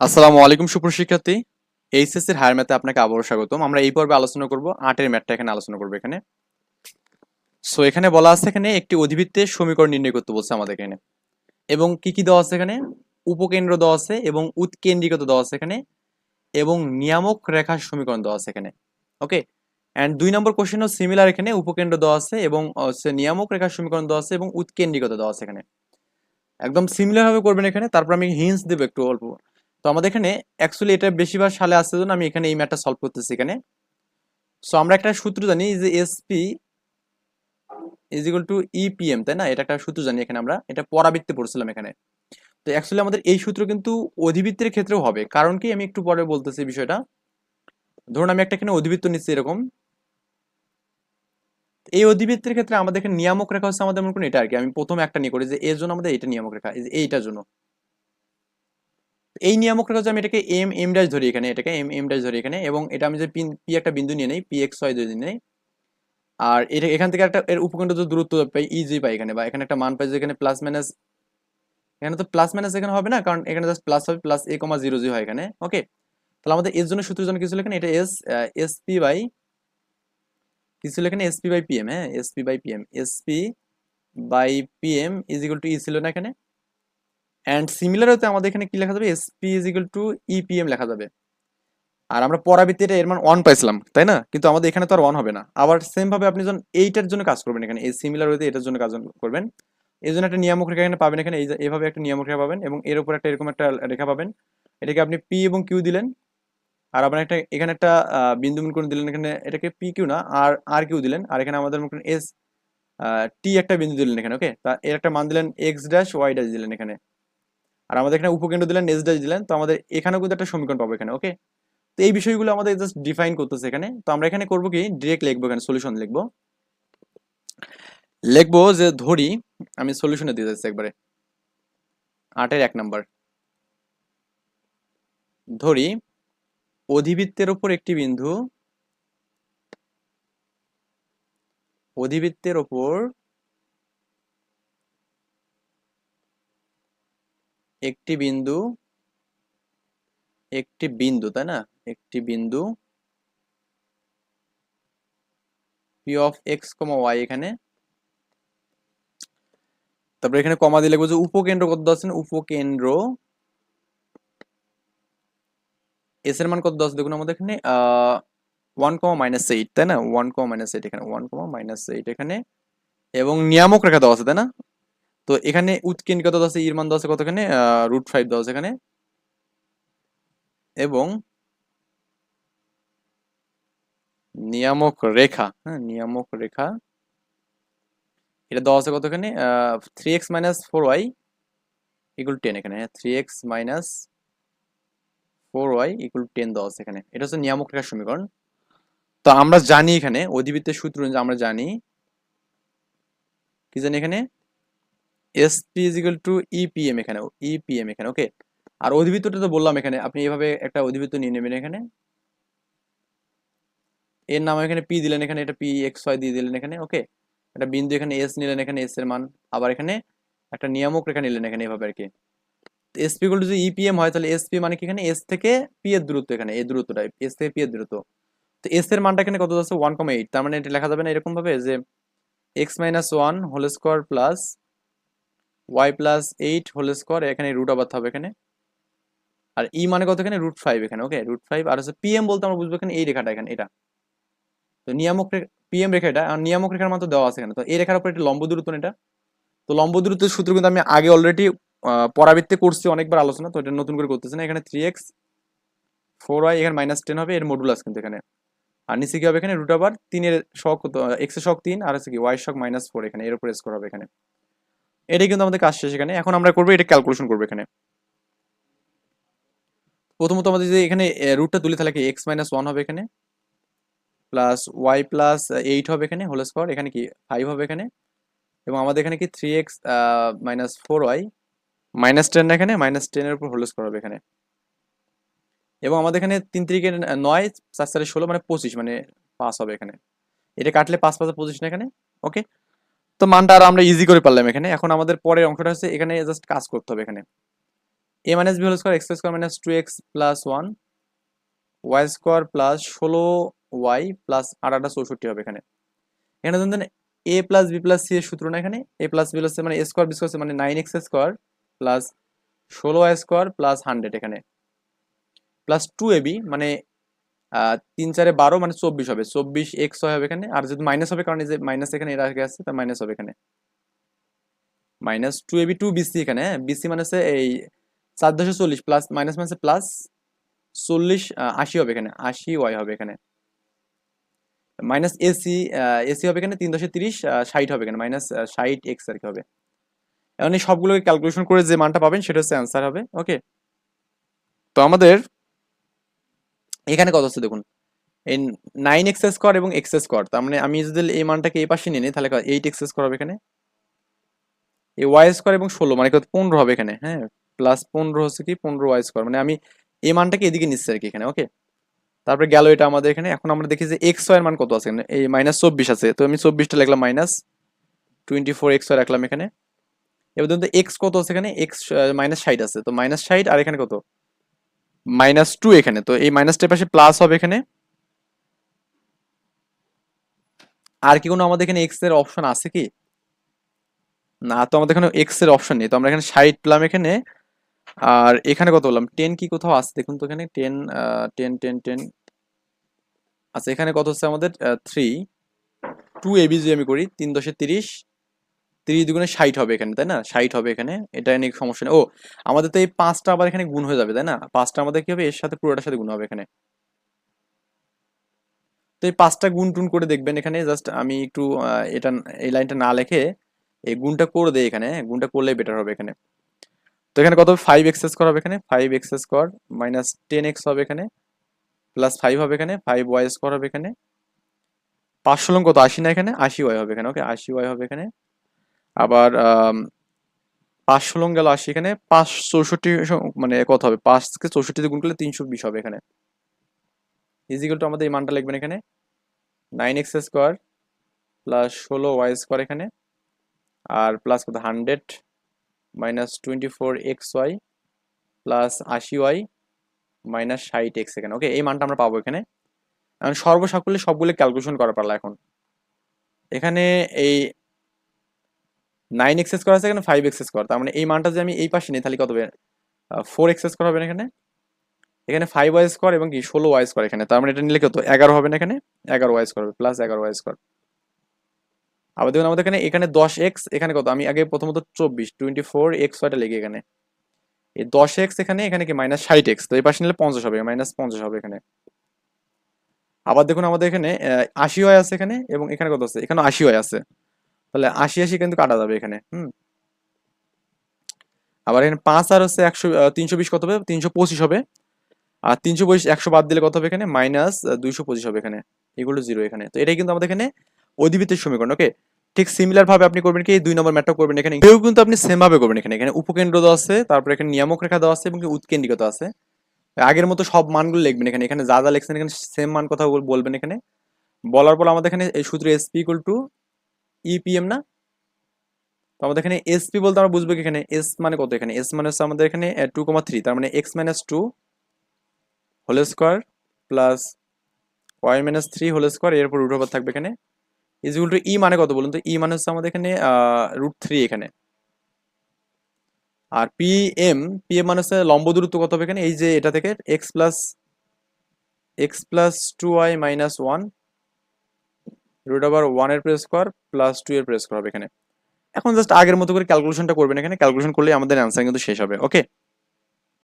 আসসালামু আলাইকুম সুপ্রশিক্ষার্থী এইচএস এর হায়ার ম্যাথে আপনাকে আবারও স্বাগতম। আমরা এই পর্বে আলোচনা করব, আটের ম্যাথটা এখানে আলোচনা করব এখানে। সো এখানে বলা আছে এখানে একটি অধিবৃত্তে সমীকরণ নির্ণয় করতে বলছে আমাদের এখানে। এবং কি কি দেওয়া আছে এখানে? উপকেন্দ্র দেওয়া আছে এবং উৎকেন্দ্রিকত দেওয়া আছে এখানে। এবং নিয়ামক রেখার সমীকরণ দেওয়া আছে এখানে। ওকে অ্যান্ড দুই নম্বর কোশ্চেনও সিমিলার এখানে। উপকেন্দ্র দেওয়া আছে এবং নিয়ামক রেখার সমীকরণ দেওয়া আছে এবং উৎকেন্দ্রিকত দেওয়া আছে এখানে। একদম সিমিলার ভাবে করবেন এখানে। তারপর আমি হিন্স দেবো একটু অল্প। তো আমাদের এখানে অ্যাকচুয়ালি এটা বেশিরভাগ সালে আসছে জন্য আমি এখানে এই ম্যাথটা সলভ করতেছি এখানে। সো আমরা একটা সূত্র জানি যে SP is equal to EPM তাই না? এটা একটা সূত্র জানি এখানে আমরা। এটা পরাবৃত্তে পড়ছিলাম এখানে। তো অ্যাকচুয়ালি আমাদের এই সূত্র কিন্তু অধিবৃত্তের ক্ষেত্রেও হবে। কারণ কি? আমি একটু পরে বলতেছি বিষয়টা। ধরুন আমি একটা এখানে অধিবৃত্ত নিচ্ছি এরকম। এই অধিবৃত্তের ক্ষেত্রে আমাদের এখানে নিয়ামক রেখা হচ্ছে আমাদের মনে করুন এটা আর কি। আমি প্রথমে একটা নিয়ে করি যে এর জন্য আমাদের এটা নিয়ামক রেখা এইটার জন্য। এই নিয়ামক রেখা হচ্ছে আমি এটাকে এম এম ড্যাশ ধরি এখানে, এটাকে এম এম ড্যাশ ধরি এখানে, এবং এটা আমি যে পিন পি একটা বিন্দু নিয়ে নেই পি এক্স ওয়াই যদি নেই, আর এটা এখান থেকে একটা, এর উপকেন্দ্র যে দূরত্ব পাই ইজি পাই এখানে, বা এখানে একটা মান পাই যে এখানে প্লাস মাইনাস এখানে তো প্লাস মাইনাস এখানে হবে না, কারণ এখানে জাস্ট প্লাস হবে plus A comma zero zero হয় এখানে ওকে তাহলে আমাদের এর জন্য সূত্রের জন্য কিছু এখানে? এটা এস এস পি বাই কিছু ছিল এস পি বাই পিএম হ্যাঁ S P by PM SP by PM is equal to E ছিল না এখানে অ্যান্ড সিমিলার হতে আমাদের এখানে কি লেখা যাবে? SP is equal to EPM লেখা যাবে। আর আমরা পরাবৃত্তিটা এর মান ওয়ান পাইছিলাম, তাই না? কিন্তু আমাদের এখানে তো আর ওয়ান হবে না। আবার সেম ভাবে আপনি যখন এইটার জন্য কাজ করবেন এখানে, এই সিমিলার হতে এটার জন্য কাজ করবেন, এই জন্য একটা নিয়ামক রেখা এখানে পাবেন এখানে, এই যে, এভাবে একটা নিয়ামক রেখা পাবেন এবং এর উপর একটা এরকম একটা রেখা পাবেন। এটাকে আপনি পি এবং কিউ দিলেন, আর আপনার একটা, এখানে একটা বিন্দু করে দিলেন, এখানে এটাকে পি কিউ না, আর আর কিউ দিলেন, আর এখানে আমাদের মনে এস টি একটা বিন্দু দিলেন এখানে ওকে তা এর একটা মান দিলেন এক্স ড্যাশ ওয়াই ড্যাশ দিলেন এখানে। আর আমাদের এখানে উপকেন্দ্র দিলেন এস ড্যাশ দিলেন, তো আমাদের এখানেও কিন্তু একটা সমীকরণ পাবো এখানে ওকে তো এই বিষয়গুলো আমাদের জাস্ট ডিফাইন করতেছে এখানে। তো আমরা এখানে করব কি? ডিরেক্ট লিখব এখানে সলিউশন লিখব। লিখব যে ধরি, আমি সলিউশনে দিয়ে যাচ্ছি একবারে। আটের এক নাম্বার ধরি, অধিবৃত্তের ওপর একটি বিন্দু, অধিবৃত্তের ওপর একটি বিন্দু একটি বিন্দু, তাই না? একটি বিন্দু P of X comma Y এখানে। তারপরে এখানে কমা দিলে লিখব যে উপকেন্দ্র কত দেওয়া আছে উপকেন্দ্র এস এর মান কত দেওয়া আছে দেখুন আমাদের এখানে ওয়ান কমা মাইনাস এইট তাই না? ওয়ান কমা মাইনাস এইট এখানে ওয়ান কমা মাইনাস এইট এখানে। এবং নিয়ামক রেখা দেওয়া আছে, তাই না? তো এখানে উৎকেন্দ্রিকত কত আছে? ইর মান আছে কত এখানে রুট ফাইভ আছে এখানে। এবং নিয়ামক রেখা হ্যাঁ নিয়ামক রেখা। এটা দেওয়া আছে কতখানে? Three X minus four Y equal ten এখানে হ্যাঁ three X minus four Y equal ten দেওয়া আছে এখানে। এটা হচ্ছে নিয়ামক রেখার সমীকরণ। তো আমরা জানি এখানে, অধিবৃত্তের সূত্র আমরা জানি, কি জানি এখানে? SP is equal to EPM এখানে ইপিএম এখানে ওকে আর অধিবৃত্তটা তো বললাম এখানে, আপনি এইভাবে একটা অধিবৃত্ত নিয়ে নেবেন এখানে। এর নাম এখানে পি দিলেন এখানে, এটা পি এক্স ওয়াই দিয়ে দিলেন এখানে ওকে একটা বিন্দু এখানে এস নিলেন এখানে এস এর মান। আবার এখানে একটা নিয়ামক রেখা নিলেন এখানে এভাবে আর কি। এসপি গুলো যদি ইপিএম হয়, তাহলে এসপি মানে কি এখানে? এস থেকে পি এর দূরত্ব এখানে, এই দূরত্বটা এস থেকে পি এর দূরত্ব। তো এস এর মানটা এখানে কত আছে ওয়ান কমা এইট তার মানে এটা লেখা যাবে না এরকম ভাবে যে X minus one whole square plus Y plus eight whole square এখানে রুট আবার হবে এখানে। আর ই মানে কত এখানে? রুট ফাইভ এখানে ওকে রুট ফাইভ আর হচ্ছে পিএম বলতে আমরা বুঝব এখানে এই রেখাটা এখানে, এটা। তো নিয়ামক পিএম রেখা এটা, আর নিয়ামক রেখার মতো দেওয়া আছে এখানে। তো এই রেখার উপর একটা লম্ব দূরত্ব এটা। তো লম্ব দূরত্বের সূত্র কিন্তু আমি আগে অলরেডি পরাবৃত্তে করছি, অনেকবার আলোচনা, তো এটা নতুন করে করতেছি না। এখানে থ্রি এক্স ফোর ওয়াই এখানে মাইনাস টেন হবে, এর মডুলাস কিন্তু এখানে। আর নিচে কি হবে এখানে? রুট আবার তিনের শক এক্সের শক তিন, আর হচ্ছে কি ওয়াই শক মাইনাস ফোর এখানে, এর উপর স্কোর হবে এখানে। এটাই কিন্তু আমাদের কাজ শেষ এখানে। এখন আমরা করব এটা ক্যালকুলেশন করব এখানে। প্রথমত আমাদের যে এখানে রুটটা তুলে, তাহলে কি এক্স মাইনাস ওয়ান হবে এখানে? প্লাস ওয়াই প্লাস এইট হবে এখানে হোল স্কোয়ার এখানে কি ফাইভ হবে এখানে? এবং আমাদের এখানে কি three x minus four y minus ten এখানে মাইনাস টেনের উপর হোল স্কোয়ার হবে এখানে। এবং আমাদের এখানে তিন তিরিকে নয়, চার চারে ষোলো মানে পঁচিশ মানে পাস হবে এখানে। এটা কাটলে পাঁচ পাঁচ পঁচিশ না এখানে? ওকে তো মানটা আর আমরা ইজি করে পারলাম এখানে। এখন আমাদের পরের অংশটা হচ্ছে এখানে জাস্ট কাজ করতে হবে এখানে। A minus b whole square x square minus two x plus one y square plus ষোলো ওয়াই প্লাস আটাটা চৌষট্টি হবে এখানে। এখানে ধরুন a plus b plus c এর সূত্র না এখানে? এ প্লাস বি প্লাস মানে এ স্কোয়ার বি স্কোয়ার মানে নাইন এক্স স্কোয়ার প্লাস ষোলো ওয়াই স্কোয়ার প্লাস হান্ড্রেড এখানে। প্লাস টু এ বি মানে তিন চারে বারো মানে চব্বিশ হবে। চব্বিশ এক্স হবে এখানে। আর যদি মাইনাস হবে, কারণ এই যে মাইনাস এখানে এর আগে আছে, তা মাইনাস হবে এখানে। Minus two a b two b c এখানে হ্যাঁ? বিসি মানে হচ্ছে এই চার দশে চল্লিশ প্লাস মাইনাস মানে প্লাস চল্লিশ আশি হবে এখানে, আশি ওয়াই হবে এখানে। মাইনাস এসি এসি হবে এখানে, তিন দশে তিরিশ ষাট হবে এখানে মাইনাস ষাট এক্স আর কি হবে। এখন এই সবগুলোকে ক্যালকুলেশন করে যে মানটা পাবেন, সেটা হচ্ছে অ্যান্সার হবে ওকে তো আমাদের এখানে কত আছে দেখুন? এই নাইন এক্স স্কোয়ার এবং এক্স স্কোয়ার তার মানে আমি যদি এই মানটাকে এই পাশে নিয়ে নিই, তাহলে এইট এক্স স্কোয়ার হবে এখানে। এই ওয়াই স্কোয়ার এবং ষোলো মানে কত? পনেরো হবে এখানে হ্যাঁ? প্লাস পনেরো হচ্ছে কি? পনেরো ওয়াই স্কোয়ার মানে আমি এই মানটাকে এদিকে নিচ্ছি আর কি এখানে ওকে তারপরে গেল এটা আমাদের এখানে, এখন আমরা দেখি যে এক্স ওয়াই এর মান কত আছে এই মাইনাস চব্বিশ আছে, তো আমি চব্বিশটা লিখলাম মাইনাস টোয়েন্টি ফোর এক্স রাখলাম এখানে। এবার ধরুন এক্স কত আছে এখানে? এক্স মাইনাস ষাট আছে, তো মাইনাস ষাট আর এখানে কত? মাইনাস টু এখানে। তো এই মাইনাসটার পাশে প্লাস হবে এখানে। আর কি কোনো আমাদের এখানে এক্সের অপশন আছে কি? না, তো আমাদের এখানে এক্সের অপশন নেই। তো আমরা এখানে ষাট পেলাম এখানে। আর এখানে কত বললাম? টেন কি কোথাও আছে? দেখুন তো এখানে টেন টেন টেন টেন আচ্ছা এখানে কত হচ্ছে আমাদের? থ্রি টু এবি যদি আমি করি। তিন দশে তিরিশ। তিরিশ দুগুণে ষাট হবে এখানে, তাই না? ষাট হবে এখানে, এটা নিয়ে সমস্যা নেই। ও, আমাদের তো এই পাঁচটা আবার এখানে গুণ হয়ে যাবে, তাই না? পাঁচটা আমাদের কি হবে? এর সাথে পুরোটার সাথে গুণ হবে এখানে। তো এই পাঁচটা গুণ টুন করে দেখবেন এখানে, জাস্ট আমি একটু এটা, এই লাইনটা না লিখে এই গুণটা করে দেই এখানে, গুণটা করলেই বেটার হবে এখানে। তো এখানে কত ফাইভ এক্স স্কোয়ার হবে এখানে five x square minus ten x হবে এখানে প্লাস ফাইভ হবে এখানে ফাইভ ওয়াই স্কোয়ার হবে এখানে। পাঁচশো লং কত? আশি না এখানে? আশি ওয়াই হবে এখানে ওকে আশি ওয়াই হবে এখানে। আবার পাঁচশো লং গেল আশি, এখানে পাঁচ চৌষট্টি মানে কত হবে? পাঁচ পাঁচকে চৌষট্টিতে গুণ করলে তিনশো বিশ হবে এখানে। ইজিক্যাল টু আমাদের এই মানটা লিখবেন এখানে। নাইন এক্স স্কোয়ার প্লাস ষোলো ওয়াই স্কোয়ার এখানে। আর প্লাস কত? Hundred minus twenty four x y plus আশি ওয়াই মাইনাস ষাট এক্স এখানে। ওকে এই মানটা আমরা পাবো এখানে। এখন সর্বসাকুল্যে সবগুলো ক্যালকুলেশন করা পারলা এখন। এখানে এই নাইন এক্স স্কোয়ার আছে এখানে ফাইভ এক্স স্কোয়ার। তার মানে এই মানটা যদি আমি এই পাশে নিই, তাহলে কত হবে? ফোর এক্স স্কোয়ার হবে এখানে? এখানে ফাইভ ওয়াই স্কোয়ার এবং কি ষোলো ওয়াই স্কোয়ার এখানে। তার মানে এটা নিলে কত? এগারো হবে না এখানে? এগারো ওয়াই স্কোয়ার হবে প্লাস এগারো ওয়াই স্কোয়ার। আবার দেখুন, আমাদের এখানে এখানে দশ এক্স, এখানে কত? আমি আগে প্রথমত চব্বিশ টোয়েন্টি ফোর এক্স ওয়াইটা লেগে এখানে। এই দশ এক্স এখানে এখানে কি মাইনাস ষাট এক্স? তো এই পাশে নিলে পঞ্চাশ হবে মাইনাস পঞ্চাশ হবে এখানে। আবার দেখুন, আমাদের এখানে আশি ওয়াই আছে এখানে এবং এখানে কত আছে? এখানে আশি ওয়াই আছে। তাহলে আশি আশি কিন্তু কাটা যাবে এখানে, হুম। আবার এখানে পাঁচ আর হচ্ছে একশো তিনশো বিশ কত হবে? তিনশো পঁচিশ হবে। আর তিনশো পঁচিশ একশো বাদ দিলে কত হবে এখানে? মাইনাস দুইশো পঁচিশ হবে এখানে এগুলো জিরো এখানে। তো এটাই কিন্তু আমাদের এখানে অধিবৃত্তের সমীকরণ ওকে ঠিক সিমিলার ভাবে আপনি করবেন কি? দুই নম্বর ম্যাটটা করবেন এখানে। কেউ কিন্তু আপনি সেম ভাবে করবেন এখানে। এখানে উপকেন্দ্র দেওয়া আছে, তারপরে এখানে নিয়ামক রেখা দেওয়া আছে এবং উৎকেন্দ্রিকতা আছে। আগের মতো সব মানগুলো লিখবেন এখানে। এখানে যা যা লিখছেন এখানে সেম মান কথা বল- বলবেন এখানে। বলার পর আমাদের এখানে এই সূত্র এসপি ইকুয়াল টু ইপিএম না? তো আমাদের এখানে এসপি বলতে আমরা বুঝব এখানে? এস মানে কত এখানে? এস মানে হচ্ছে আমাদের এখানে টু কমা থ্রি তার মানে x minus two whole square plus y minus three whole square এরপর রুট ওভার থাকবে এখানে। ইজ ইকুয়াল টু ই মানে কত বলুন তো? ই মানে হচ্ছে আমাদের এখানে রুট থ্রি এখানে। আর পি এম পি এম মানে হচ্ছে লম্ব দূরত্ব কত হবে এখানে? এই যে এটা থেকে x plus x plus two y minus one root over ওয়ানের প্রেস কর প্লাস টু এর প্রেস কর হবে এখানে। এখন জাস্ট আগের মতো করে ক্যালকুলেশনটা করবেন এখানে। ক্যালকুলেশন করলে আমাদের অ্যান্সার কিন্তু শেষ হবে ওকে